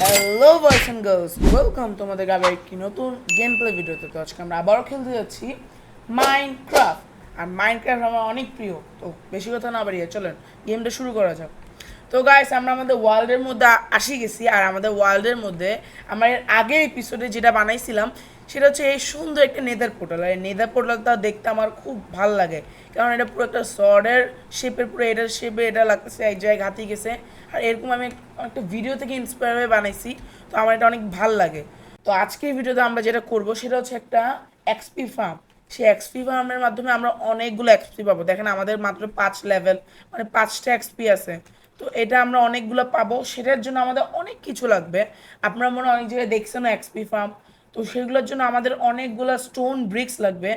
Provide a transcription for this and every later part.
Hello বয়স and girls welcome তোমাদের আবার একটি নতুন গেম প্লে ভিডিওতে তো আজকে আমরা আবারও খেলতে যাচ্ছি মাইনক্রাফট আর মাইনক্রাফট আমার অনেক প্রিয়। তো বেশি কথা না বাড়িয়ে চলেন গেমটা শুরু করা যাক। তো গাইস আমরা আমাদের ওয়ার্ল্ডের মধ্যে আসি গেছি। আর আমাদের ওয়ার্ল্ডের মধ্যে আমরা এর আগের এপিসোডে যেটা বানাইছিলাম সেটা হচ্ছে এই সুন্দর একটা নেদার পোর্টাল। আর এই নেদার পোর্টালটা দেখতে আমার খুব ভালো লাগে। কারণ এটা পুরো একটা সর্ডের শেপের পুরো এটার শেপে এটা লাগতেছে, এক জায়গায় হাতি গেছে। আর এরকম আমি একটা ভিডিও থেকে ইন্সপায়ার হয়ে বানাইছি, তো আমার এটা অনেক ভালো লাগে। তো আজকের ভিডিওতে আমরা যেটা করব, সেটা হচ্ছে একটা এক্সপি ফার্ম সেই এক্সপি ফার্মের মাধ্যমে আমরা অনেকগুলো এক্সপি পাবো। দেখেন আমাদের মাত্র পাঁচ লেভেল মানে পাঁচটা এক্সপি আছে। তো এটা আমরা অনেকগুলো পাবো। সেটার জন্য আমাদের অনেক কিছু লাগবে। আপনারা মনে অনেক জায়গায় দেখছেন এক্সপি ফার্ম তো সেগুলোর জন্য আমাদের অনেকগুলো স্টোন ব্রিক্স লাগবে,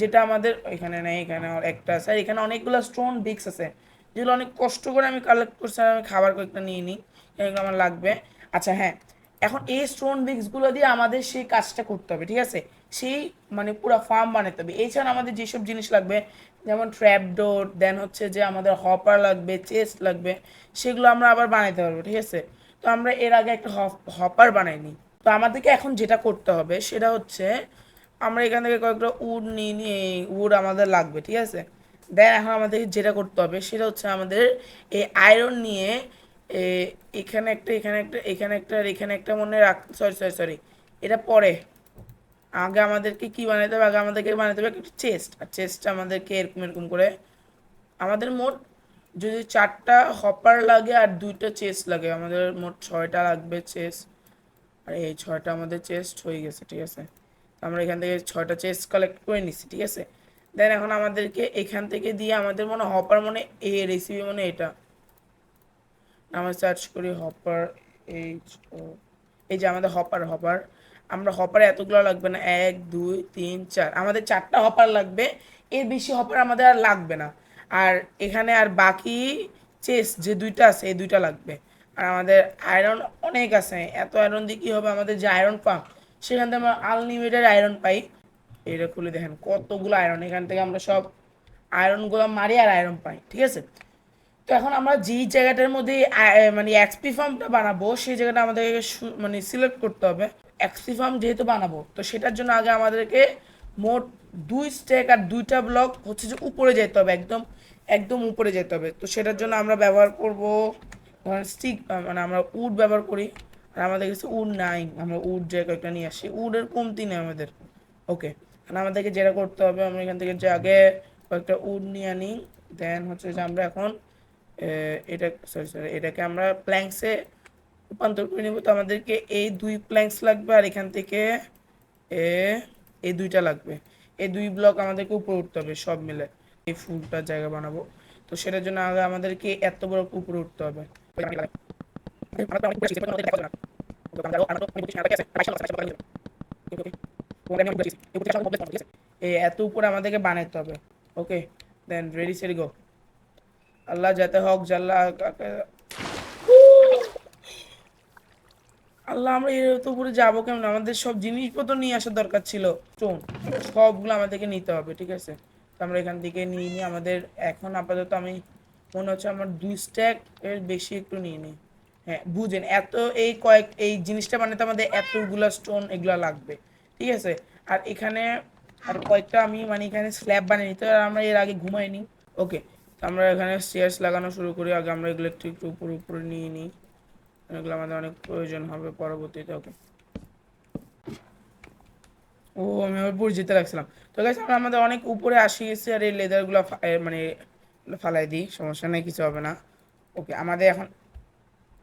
যেটা আমাদের এখানে নেই, এখানে একটা আর এখানে অনেকগুলো স্টোন ব্রিক্স আছে, যেগুলো অনেক কষ্ট করে আমি কালেক্ট করছি আমি খাবার কয়েকটা নিয়ে নিই, এগুলো আমার লাগবে। আচ্ছা হ্যাঁ এখন এই স্টোন ব্রিক্সগুলো দিয়ে আমাদের সেই কাজটা করতে হবে, ঠিক আছে? সেই মানে পুরো ফার্ম বানাতে হবে। এছাড়া আমাদের যেসব জিনিস লাগবে, যেমন ট্র্যাপডোর দেন হচ্ছে যে আমাদের হপার লাগবে চেস্ট লাগবে, সেগুলো আমরা আবার বানাইতে পারব, ঠিক আছে? তো আমরা এর আগে একটা হপার বানাইনি তো আমাদেরকে এখন যেটা করতে হবে সেটা হচ্ছে আমরা এখান থেকে কয়েকটা উড নিয়ে নিয়ে উড আমাদের লাগবে, ঠিক আছে? দেন এখন আমাদের যেটা করতে হবে সেটা হচ্ছে আমাদের এই আয়রন নিয়ে এখানে একটা এখানে একটা এখানে একটা আর এখানে একটা মনে রাখ সরি সরি সরি এটা পরে। আগে আমাদেরকে কি বানাতে হবে? আগে আমাদেরকে বানাতে হবে একটা চেস্ট আর চেস্টটা আমাদেরকে এরকম এরকম করে আমাদের মোট যদি চারটা হপার লাগে আর দুইটা চেস্ট লাগে, আমাদের মোট ছয়টা লাগবে চেস্ট আর এই ছয়টা আমাদের চেস্ট হয়ে গেছে, ঠিক আছে? আমরা এখান থেকে ছয়টা চেস্ট কালেক্ট করে নিচ্ছি ঠিক আছে? দেন এখন আমাদেরকে এখান থেকে দিয়ে আমাদের মনে হপার মনে এই রেসিপি মনে এটা। আমরা সার্চ করি হপার এইচ ও এই যে আমাদের হপার হপার আমরা হপার এতগুলো লাগবে না, এক, দুই, তিন, চার। আমাদের চারটা হপার লাগবে, এর বেশি হপার আমাদের আর লাগবে না। আর এখানে আর বাকি চেস যে দুইটা আছে, এই দুইটা লাগবে। আর আমাদের আয়রন অনেক আছে। এত আয়রন দিয়ে কী হবে? আমাদের যে আয়রন পাম্প সেখান থেকে আমরা আনলিমিটেড আয়রন পাই। এটা খুলে দেখেন, কতগুলো আয়রন এখান থেকে আমরা সব আয়রনগুলো মারি আর আয়রন পাই, ঠিক আছে? তো এখন আমরা যেই জায়গাটার মধ্যে মানে এক্সপি ফার্মটা বানাবো, সেই জায়গাটা আমাদেরকে মানে সিলেক্ট করতে হবে। এক্সপি ফার্ম যেহেতু বানাবো, তো সেটার জন্য আগে আমাদেরকে মোট দুই স্টেক আর দুইটা ব্লক হচ্ছে যে উপরে যেতে হবে, একদম একদম উপরে যেতে হবে। তো সেটার জন্য আমরা ব্যবহার করব স্টিক মানে আমরা উড ব্যবহার করি। আর আমাদের কাছে উড নাই, আমরা উড যে কয়েকটা নিয়ে আসি। উডের কমতি নেই আমাদের। ওকে আর আমাদেরকে যেটা করতে হবে, আমরা এখান থেকে যে আগে কয়েকটা উড নিয়ে আনি দেন হচ্ছে যে আমরা এখন এটা সরি সরি এটাকে আমরা প্ল্যাঙ্কসে রূপান্তর করে নেব। তো আমাদেরকে এই দুই প্ল্যাঙ্কস লাগবে, আর এখান থেকে এই দুইটা লাগবে। এই দুই ব্লক আমাদেরকে উপরে উঠতে হবে সব মিলে। এই ফুলটার জায়গা বানাবো। তো সেটার জন্য আগে আমাদেরকে এত বড় উপরে উঠতে হবে। এত উপরে আমাদেরকে বানাতে হবে। ওকে দেন রেডি সেরি গো আল্লাহ যাতে হক জাল্লা আল্লাহ আমরা এর তো উপরে যাব কেমন? আমাদের সব জিনিসপত্র নিয়ে আসার দরকার ছিল। চোন সবগুলো আমাদেরকে নিতে হবে, ঠিক আছে? তো আমরা এখান থেকে নিয়ে নিয়ে আমাদের এখন আপাতত আমি মনে হচ্ছে আমার দুই স্ট্যাক এর বেশি একটু নিয়ে নিই। হ্যাঁ বুঝেন, এত এই কয়েক, এই জিনিসটা বানাতে আমাদের এতগুলা স্টোন এগুলা লাগবে, ঠিক আছে? আর এখানে, আর কয়েকটা আমি মানে এখানে স্ল্যাব বানিয়ে নিতে আর আমরা এর আগে ঘুমাইনি ওকে তো আমরা এখানে স্টেয়ার্স লাগানো শুরু করি, আগে আমরা এগুলো একটু একটু উপরে উপরে নিয়ে নিই। এগুলো আমাদের অনেক প্রয়োজন হবে পরবর্তীতে ওকে ও, আমি আবার যেতে লাগছিলাম তো গাছ আমরা আমাদের অনেক উপরে আসি গেছি আর এই লেদারগুলো মানে ফালাই দিই, সমস্যা নেই, কিছু হবে না। ওকে, আমাদের এখন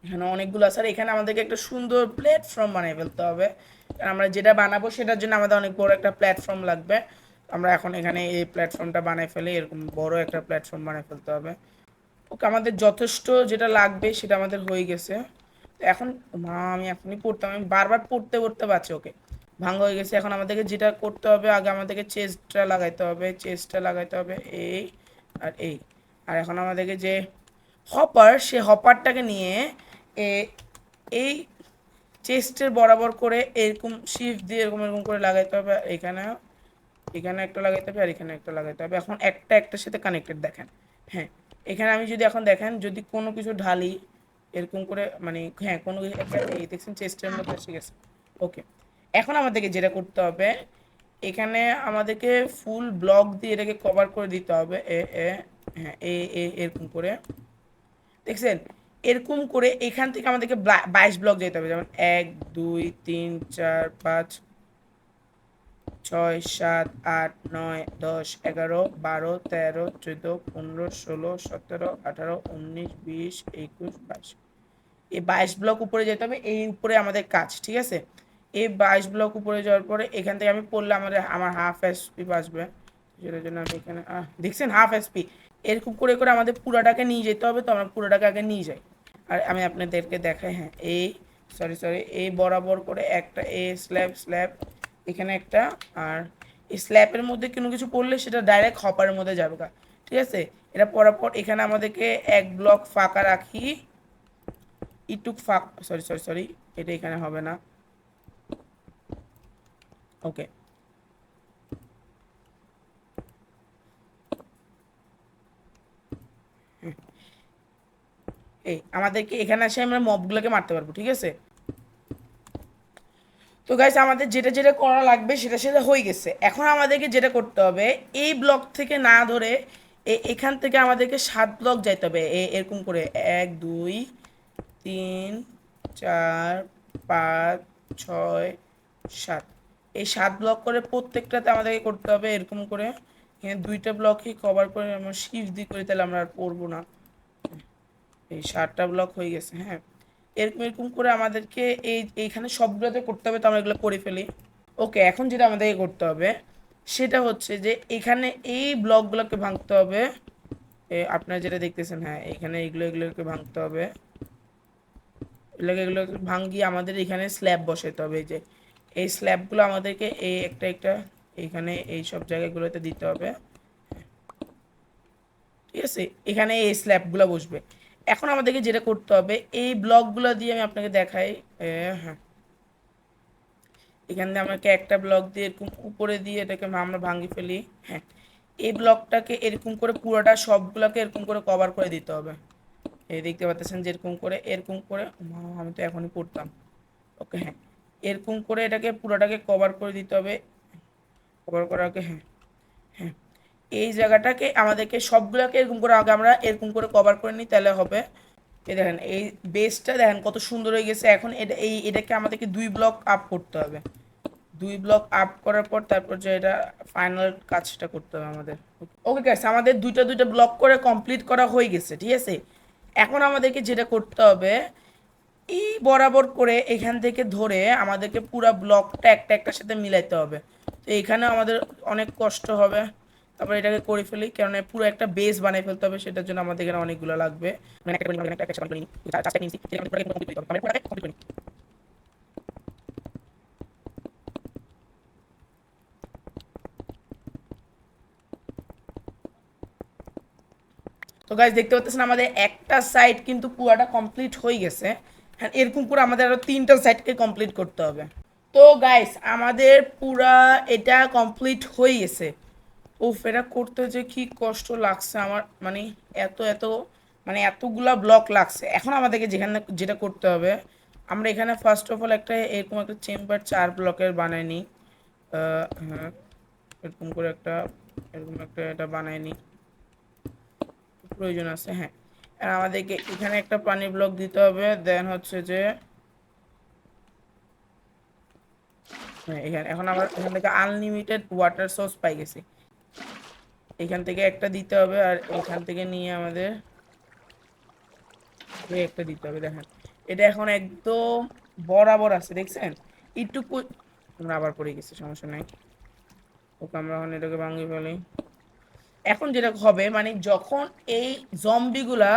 এখানে অনেকগুলো আছে। আর এখানে আমাদেরকে একটা সুন্দর প্ল্যাটফর্ম বানিয়ে ফেলতে হবে। কারণ আমরা যেটা বানাবো সেটার জন্য আমাদের অনেক বড় একটা প্ল্যাটফর্ম লাগবে। আমরা এখন এখানে এই প্ল্যাটফর্মটা বানিয়ে ফেলে এরকম বড় একটা প্ল্যাটফর্ম বানিয়ে ফেলতে হবে। ওকে, আমাদের যথেষ্ট যেটা লাগবে সেটা আমাদের হয়ে গেছে। এখন, মা, আমি এখনই পড়তাম, আমি বারবার পড়তে পড়তে পারছি, ওকে। ভাঙা হয়ে গেছে। এখন আমাদেরকে যেটা করতে হবে, আগে আমাদেরকে চেস্টটা লাগাইতে হবে চেস্টটা লাগাইতে হবে, এই আর এই। আর এখন আমাদেরকে যে হপার সে হপারটাকে নিয়ে এ, এই চেস্টের বরাবর করে এরকম শিফট দিয়ে এরকম এরকম করে লাগাইতে হবে এখানে এখানে একটা লাগাইতে হবে, আর এখানে একটা লাগাইতে হবে। এখন একটা একটার সাথে কানেক্টেড দেখেন। হ্যাঁ এখানে আমি যদি এখন দেখেন, যদি কোনো কিছু ঢালি, এরকম করে মানে হ্যাঁ কোনো কিছু, একটা দেখছেন চেস্টের মধ্যে এসে গেছে। ওকে এখন আমাদেরকে যেটা করতে হবে, এখানে আমাদেরকে ফুল ব্লক দিয়ে এটাকে কভার করে দিতে হবে, এ এ হ্যাঁ এরকম করে। দেখছেন? এরকম করে এখান থেকে আমাদেরকে বাইশ ব্লক যেতে হবে। যেমন এক, দুই, তিন, চার, পাঁচ, ছয়, সাত, আট, নয়, দশ, এগারো, বারো, তেরো, চোদ্দ, পনেরো, ষোলো, সতেরো, আঠারো, উনিশ, বিশ, একুশ, বাইশ। এই বাইশ ব্লক উপরে যেতে হবে, এই উপরে আমাদের কাজ, ঠিক আছে? এই বাইশ ব্লক উপরে যাওয়ার পরে এখান থেকে আমি পড়লে আমাদের, আমার হাফ এসপি বাঁচবে সেটার জন্য আমি এখানে দেখছেন? হাফ এসপি এরকম করে করে আমাদের পুরাটাকে নিয়ে যেতে হবে তো আমরা পুরাটাকে আগে নিয়ে যাই। আর আমি আপনাদেরকে দেখাই হ্যাঁ এই সরি সরি এই বরাবর করে একটা এ স্ল্যাব স্ল্যাব এখানে একটা, আর এই স্ল্যাবের মধ্যে কোনো কিছু পড়লে সেটা ডাইরেক্ট হপারের মধ্যে যাবে গা। ঠিক আছে? এটা পড়ার পর এখানে আমাদেরকে এক ব্লক ফাঁকা রাখি। ইটুক ফাঁক সরি সরি সরি এটা এখানে হবে না। ওকে এই, আমাদেরকে এখানে এসে আমরা মবগুলোকে মারতে পারব, ঠিক আছে? তো গাইস আমাদের যেটা যেটা করা লাগবে সেটা সেটা হয়ে গেছে। এখন আমাদেরকে যেটা করতে হবে, এই ব্লক থেকে না ধরে এখান থেকে আমাদেরকে সাত ব্লক যাইতে হবে। এরকম করে, এক, দুই, তিন, চার, পাঁচ, ছয়, সাত। এই সাত ব্লক করে প্রত্যেকটাতে আমাদেরকে করতে হবে এরকম করে। এখানে দুইটা ব্লকই কভার করে আমরা শিফট দিয়ে করি তাহলে আমরা আর পড়ব না। এই সাতটা ব্লক হয়ে গেছে হ্যাঁ। এরকম এরকম করে আমাদেরকে এই, এইখানে সবগুলোতে করতে হবে, তো আমরা এগুলো করে ফেলি। ওকে, এখন যেটা আমাদেরকে করতে হবে, সেটা হচ্ছে যে এখানে এই ব্লকগুলোকে ভাঙতে হবে। আপনারা যেটা দেখতেছেন হ্যাঁ এখানে এগুলো, এগুলোকে ভাঙতে হবে। এগুলোকে এগুলো ভাঙিয়ে আমাদের এখানে স্ল্যাব বসাতে হবে যে। এই স্ল্যাবগুলো আমাদেরকে এই একটা একটা, এখানে এই সব জায়গাগুলোতে দিতে হবে। ঠিক আছে? এখানে এই স্ল্যাবগুলো বসবে। এখন আমাদেরকে যেটা করতে হবে, এই ব্লকগুলো দিয়ে আমি আপনাকে দেখাই। হ্যাঁ। এখান দিয়ে আমাকে একটা ব্লক দিয়ে এরকম উপরে দিয়ে এটাকে আমরা ভাঙি ফেলি। হ্যাঁ। এই ব্লকটাকে এরকম করে পুরোটা সবগুলোকে এরকম করে কভার করে দিতে হবে। এই দেখতে পাচ্ছেন যে এরকম করে এরকম করে। আমি তো এখনই পড়তাম। ওকে হ্যাঁ। এরকম করে এটাকে পুরোটাকে কভার করে দিতে হবে। কভার আগে হ্যাঁ। হ্যাঁ। এই জায়গাটাকে আমাদেরকে সবগুলোকে এরকম করে আগে আমরা এরকম করে কভার করে নিই, তাহলে হবে। এই দেখেন, এই বেসটা দেখেন কত সুন্দর হয়ে গেছে। এখন এটা, এই, এটাকে আমাদেরকে দুই ব্লক আপ করতে হবে। দুই ব্লক আপ করার পর তারপর যে এটা ফাইনাল কাজটা করতে হবে আমাদের। ওকে গাইস আমাদের দুইটা দুইটা ব্লক করে কমপ্লিট করা হয়ে গেছে, ঠিক আছে? এখন আমাদেরকে যেটা করতে হবে, এই বরাবর করে এখান থেকে ধরে আমাদেরকে পুরো ব্লকটা একটা, একটার সাথে মিলাইতে হবে। তো এখানে আমাদের অনেক কষ্ট হবে। তারপর এটাকে করে ফেলি কারণ পুরো একটা বেস বানিয়ে ফেলতে হবে, সেটার জন্য আমাদের এখানে অনেকগুলো লাগবে। মানে। তো গাইজ দেখতে পাচ্ছেন আমাদের একটা সাইড কিন্তু পুরাটা কমপ্লিট হয়ে গেছে। এরকম করে আমাদের আরও তিনটা সাইডকে কমপ্লিট করতে হবে। তো গাইস আমাদের পুরা এটা কমপ্লিট হয়ে গেছে। উফ এটা করতে যে কি কষ্ট লাগছে আমার মানে এত এত মানে এতগুলা ব্লক লাগছে। এখন আমাদেরকে যেখানে, যেটা করতে হবে, আমরা এখানে ফার্স্ট অফ অল একটা এরকম একটা চেম্বার চার ব্লকের বানাই নিই হ্যাঁ এরকম করে একটা, এরকম একটা এটা বানাই নিই প্রয়োজন আছে হ্যাঁ। আর আমাদেরকে এখানে একটা পানি ব্লক দিতে হবে দেন হচ্ছে যে হ্যাঁ এখানে, এখন আমার এখান থেকে আনলিমিটেড ওয়াটার সোর্স পাই গেছি। এখান থেকে একটা দিতে হবে আর এখান থেকে নিয়ে আমাদের একটা দিতে হবে, দেখেন। এটা এখন একদম বরাবর আছে, দেখছেন? একটু আবার পড়ে গেছি, সমস্যা নাই। ওকে, আমরা এখন এটাকে ভাঙিয়ে বলি এখন যেটা হবে মানে যখন এই জম্বিগুলা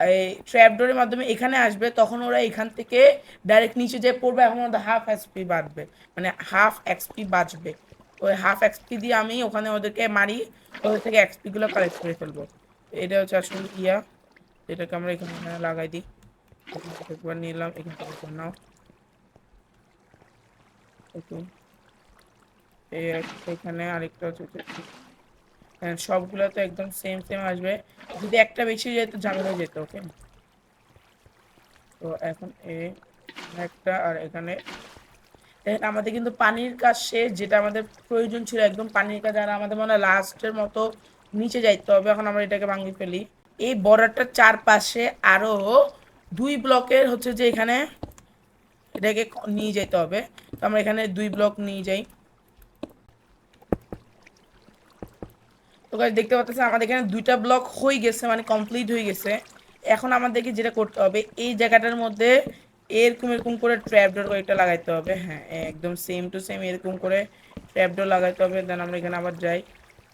এই ট্র্যাপডোরের মাধ্যমে এখানে আসবে, তখন ওরা এখান থেকে ডাইরেক্ট নিচে যে পড়বে, এখন ওদের হাফ এক্সপি বাড়বে। মানে হাফ এক্সপি বাঁচবে। ওই হাফ এক্সপি দিয়ে আমি ওখানে ওদেরকে মারি, ওদের থেকে এক্সপি গুলো কালেক্ট করে ফেলব। এটা হচ্ছে আসলে ইয়া, এটাকে আমরা এখানে লাগাই দিই। একবার নিলাম, এখান থেকে নাও। এখানে আরেকটা হচ্ছে হ্যাঁ সবগুলো তো একদম সেম সেম আসবে। যদি একটা বেশি যেত ঝামেলা হয়ে যেত ওকে তো এখন এ, একটা আর এখানে দেখেন আমাদের কিন্তু পানির কাজ শেষ, যেটা আমাদের প্রয়োজন ছিল একদম পানির কাজ। আর আমাদের মনে হয় লাস্টের মতো নিচে যাইতে হবে, এখন আমরা এটাকে ভাঙি ফেলি। এই বর্ডারটার চারপাশে আরও দুই ব্লকের হচ্ছে যে এখানে এটাকে নিয়ে যেতে হবে। তো আমরা এখানে দুই ব্লক নিয়ে যাই। তো guys, দেখতে পাচ্ছেন, আমাদের এখানে দুইটা ব্লক হয়ে গেছে মানে কমপ্লিট হয়ে গেছে। এখন আমাদেরকে যেটা করতে হবে, এই জায়গাটার মধ্যে এরকম এরকম করে ট্র্যাপডোর কয়েকটা লাগাইতে হবে। হ্যাঁ একদম সেম টু সেম এরকম করে ট্র্যাপডোর লাগাইতে হবে। দেন আমরা এখানে আবার যাই।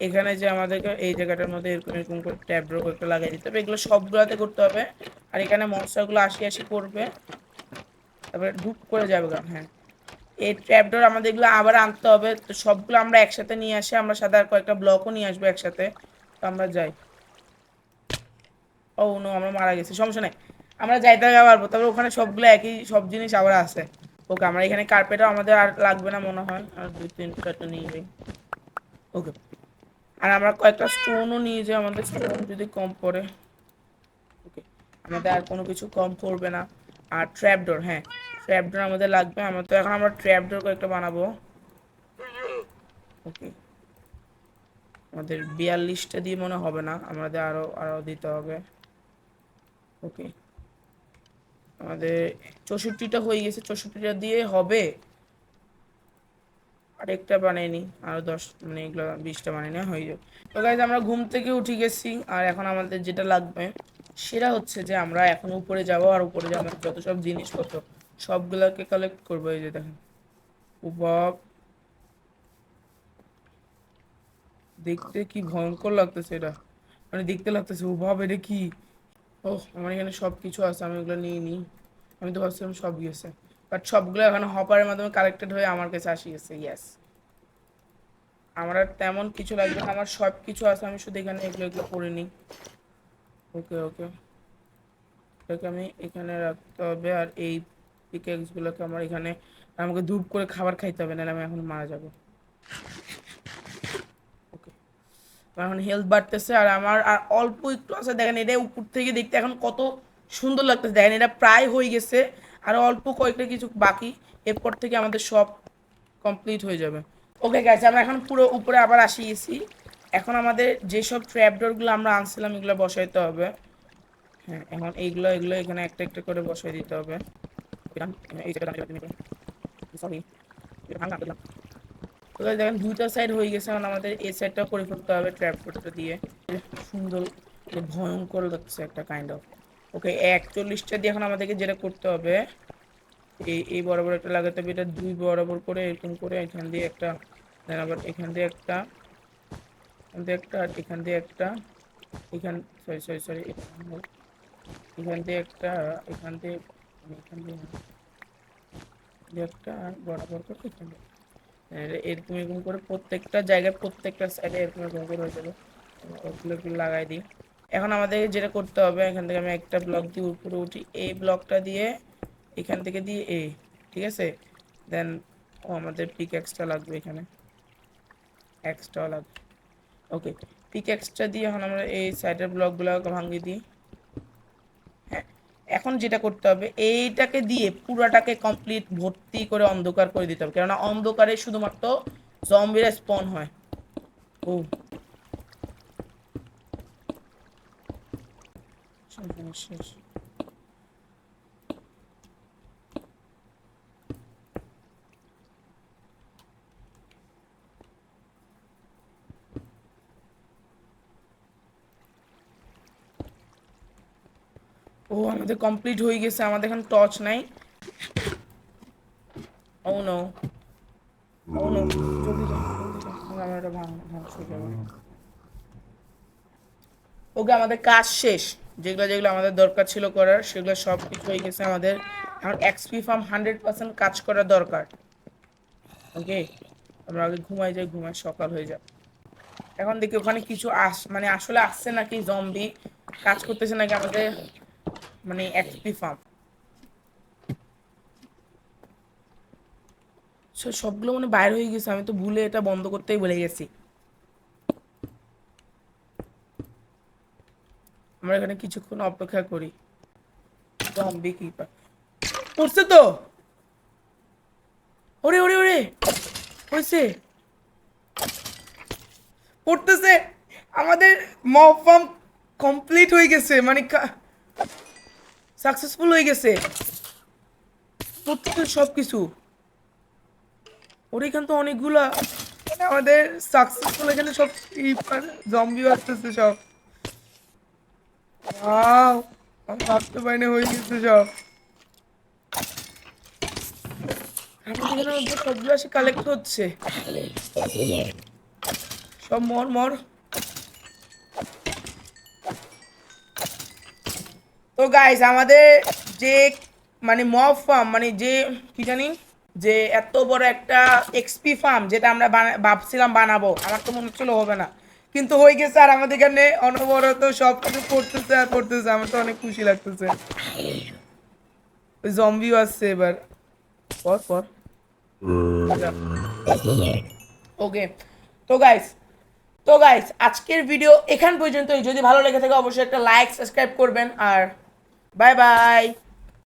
এখানে যে আমাদেরকে এই জায়গাটার মধ্যে এরকম এরকম করে ট্র্যাপডোর কয়েকটা লাগাই দিতে হবে। এগুলো সবগুলোতে করতে হবে। আর এখানে মশলাগুলো আসি আসি করবে। তারপরে ঢুক করে যাবে হ্যাঁ। এই ট্র্যাপডোর আমাদের এগুলো আবার আনতে হবে। তো সবগুলো আমরা একসাথে নিয়ে আসি। আমরা সাথে আর কয়েকটা ব্লকও নিয়ে আসব একসাথে। তো আমরা যাই। ও, নো, আমরা মারা গেছি। সমস্যা নেই। আমরা যাইতে পারব তবে ওখানে সবগুলো একই, সব জিনিস আবার আছে। ওকে, আমরা এখানে কার্পেটও আমাদের আর লাগবে না মনে হয়। আর দুই, তিন চারটা নিয়ে যাই। ওকে। আর আমরা কয়েকটা স্টোনও নিয়ে যাই আমাদের স্টোন যদি কম পড়ে। ওকে, আমাদের আর কোনো কিছু কম পড়বে না। আর ট্র্যাপডোর হ্যাঁ ট্র্যাপডোর আমাদের লাগবে। আমরা তো এখন আমরা ট্র্যাপডোর কয়েকটা বানাবো। ওকে। আমাদের বিয়াল্লিশটা দিয়ে মনে হবে না। আমাদের আরও আরও দিতে হবে। ওকে। আমাদের চৌষট্টিটা হয়ে গেছে, চৌষট্টিটা দিয়ে হবে। আরেকটা বানাইনি আরও দশ মানে এগুলো বিশটা বানাইনি হয়ে যাবে। তো গাইজ আমরা ঘুম থেকে উঠে গেছি, আর এখন আমাদের যেটা লাগবে সেটা হচ্ছে যে আমরা এখন উপরে যাব, আর উপরে যে আমাদের যত সব জিনিসপত্র, সবগুলোকে কালেক্ট করব, এই যে দেখেন। উপব দেখতে কি ভয়ঙ্কর লাগতেছে এটা। মানে দেখতে লাগতেছে উভাব এটা কি? ও আমার এখানে সব কিছু আছে, আমি ওগুলো নিয়ে নিই। আমি তো ভাবছিলাম সব গিয়েছে বাট সবগুলো এখানে হপারের মাধ্যমে কালেক্টেড হয়ে আমার কাছে আসি গেছে ইয়েস আমার আর তেমন কিছু লাগবে না, আমার সব কিছু আছে, আমি শুধু এখানে এগুলো এগুলো করে নিই। ওকে ওকে এটাকে আমি এখানে রাখতে হবে, আর এই পিকেক্সগুলোকে আমার এখানে আমাকে ধূপ করে খাবার খাইতে হবে, নাহলে আমি এখন মারা যাব ওকে আমার এখন হেলথ বাড়তেছে আর আমার আর অল্প একটু আছে দেখেন এটা উপর থেকে দেখতে এখন কত সুন্দর লাগতেছে দেখেন এটা প্রায় হয়ে গেছে আর অল্প কয়েকটা কিছু বাকি এরপর থেকে আমাদের সব কমপ্লিট হয়ে যাবে ওকে গেছে আমরা এখন পুরো উপরে আবার আসি গেছি এখন আমাদের যেসব ট্র্যাপডোরগুলো আমরা আনছিলাম এগুলো বসাইতে হবে হ্যাঁ এখন এইগুলো এগুলো এখানে একটা একটা করে বসাই দিতে হবে দিলাম দেখেন দুইটা সাইড হয়ে গেছে, এখন আমাদের এই সাইডটা করে ফেলতে হবে ট্র্যাপ করতে দিয়ে। সুন্দর ভয়ঙ্কর লাগছে একটা কাইন্ড অফ ওকে একচল্লিশটা দিয়ে এখন আমাদেরকে যেটা করতে হবে, এই এই বরাবর একটা লাগাতে হবে, এটা দুই বরাবর করে এরকম করে এখান দিয়ে একটা, দেন আবার এখান দিয়ে একটা, এখান দিয়ে একটা এখান দিয়ে একটা, এখান সরি সরি সরি এখান দিয়ে একটা, এখান দিয়ে এখান দিয়ে একটা বরাবর করে এখান দিয়ে। এরকম এরকম করে প্রত্যেকটা জায়গায় প্রত্যেকটা সাইডে এরকম এরকম করে হয়ে যাবে। ওগুলো একটু লাগাই দিই। এখন আমাদের যেটা করতে হবে, এখান থেকে আমি একটা ব্লক দিয়ে উপরে উঠি। এই ব্লকটা দিয়ে এখান থেকে দিয়ে এ ঠিক আছে? দেন ও, আমাদের পিক এক্সট্রা লাগবে এখানে। এক্সট্রা লাগবে। ওকে পিক এক্সট্রা দিয়ে এখন আমরা এই সাইডের ব্লকগুলো ভাঙিয়ে দিই। এখন যেটা করতে হবে এইটাকে দিয়ে পুরাটাকে কমপ্লিট ভর্তি করে অন্ধকার করে দিতে হবে। কেননা অন্ধকারে শুধুমাত্র জম্বিরা স্পন হয়। ও। শেষ, আমাদের কমপ্লিট হয়ে গেছে, আমাদের এখন টর্চ নাই। ও নো ও নো ওকে আমাদের কাজ শেষ। যেগুলো যেগুলো আমাদের দরকার ছিল করার, সেগুলো সব কিছু হয়ে গেছে আমাদের। এখন এক্সপি ফার্ম হান্ড্রেড পার্সেন্ট কাজ করা দরকার। ওকে আমরা আগে ঘুমাই যাই, ঘুমাই সকাল হয়ে যায় এখন দেখি ওখানে কিছু আস মানে আসলে আসছে নাকি জম্বি কাজ করতেছে নাকি আমাদের? মানে এক্সপি ফার্ম সবগুলো মানে বাইরে হয়ে গেছে। আমি তো ভুলে এটা বন্ধ করতেই বলে গেছি। আমরা এখানে কিছুক্ষণ অপেক্ষা করি। জম্বি কি পড়ছে তো? ওরে ওরে ওরে! হয়েছে। পড়তেছে। আমাদের মব ফার্ম কমপ্লিট হয়ে গেছে। মানে সাকসেসফুল হয়ে গেছে। প্রত্যেকের সব কিছু ওর এখানে তো অনেকগুলা মানে আমাদের সাকসেসফুল এখানে সব জম্বি আসতেছে সব। আমি ভাবতে পারিনি হয়ে গেছে সব। সবগুলো কালেক্ট হচ্ছে। সব মর মর। তো গাইস আমাদের যে মানে মব ফার্ম মানে যে, কি জানি, যে এত বড় একটা এক্সপি ফার্ম যেটা আমরা ভাবছিলাম বানাবো, আমার তো মনে হচ্ছিল হবে না। কিন্তু হয়ে গেছে আর আমাদের এখানে অনবরত সব কিছু করতেছে আর করতেছে, আমার তো অনেক খুশি লাগতেছে। জম্বিও আসছে এবার। পর পর। ওকে তো গাইস তো গাইস আজকের ভিডিও এখান পর্যন্তই। যদি ভালো লেগে থাকে, অবশ্যই একটা লাইক সাবস্ক্রাইব করবেন। আর bye-bye.